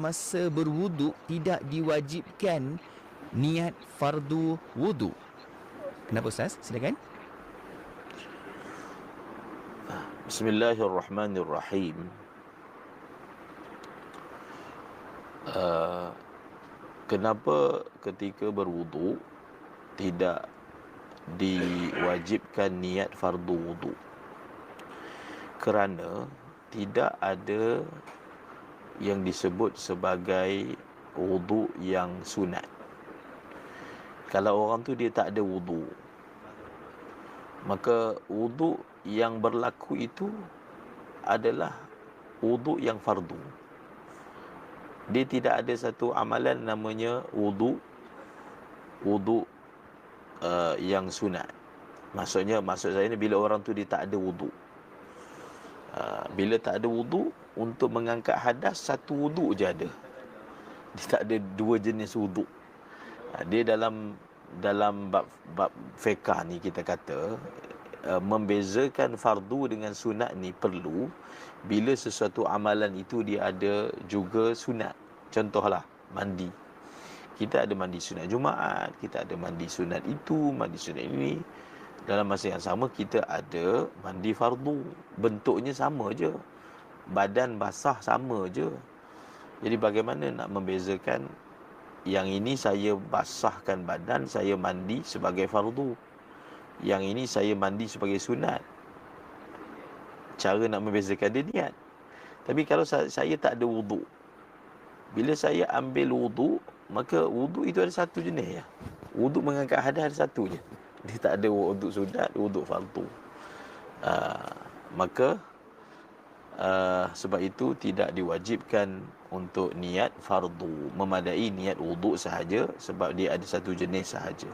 semasa berwuduk tidak diwajibkan niat fardu wuduk. Kenapa Ustaz? Silakan. Bismillahirrahmanirrahim. Uh, kenapa ketika berwuduk tidak diwajibkan niat fardu wuduk? Kerana tidak ada yang disebut sebagai wuduk yang sunat. Kalau orang tu dia tak ada wuduk, maka wuduk yang berlaku itu adalah wuduk yang fardu. Dia tidak ada satu amalan namanya wuduk wuduk uh, yang sunat. Maksudnya maksud saya ni bila orang tu dia tak ada wuduk. Bila tak ada wuduk untuk mengangkat hadas satu wuduk je ada. Dia tak ada dua jenis wuduk. Uh, dia dalam dalam bab bab fiqh ni kita kata Uh, membezakan fardu dengan sunat ni perlu bila sesuatu amalan itu dia ada juga sunat. Contohlah mandi. Kita ada mandi sunat Jumaat, kita ada mandi sunat itu, mandi sunat ini. Dalam masa yang sama kita ada mandi fardu. Bentuknya sama je. Badan basah sama je. Jadi bagaimana nak membezakan yang ini saya basahkan badan, saya mandi sebagai fardu yang ini saya mandi sebagai sunat cara nak membezakan dia niat tapi kalau saya, tak ada wuduk bila saya ambil wuduk maka wuduk itu ada satu jenis ya wuduk mengangkat hadas ada satu je dia tak ada wuduk sunat wuduk fardu uh, maka uh, sebab itu tidak diwajibkan untuk niat fardu memadai niat wuduk sahaja sebab dia ada satu jenis sahaja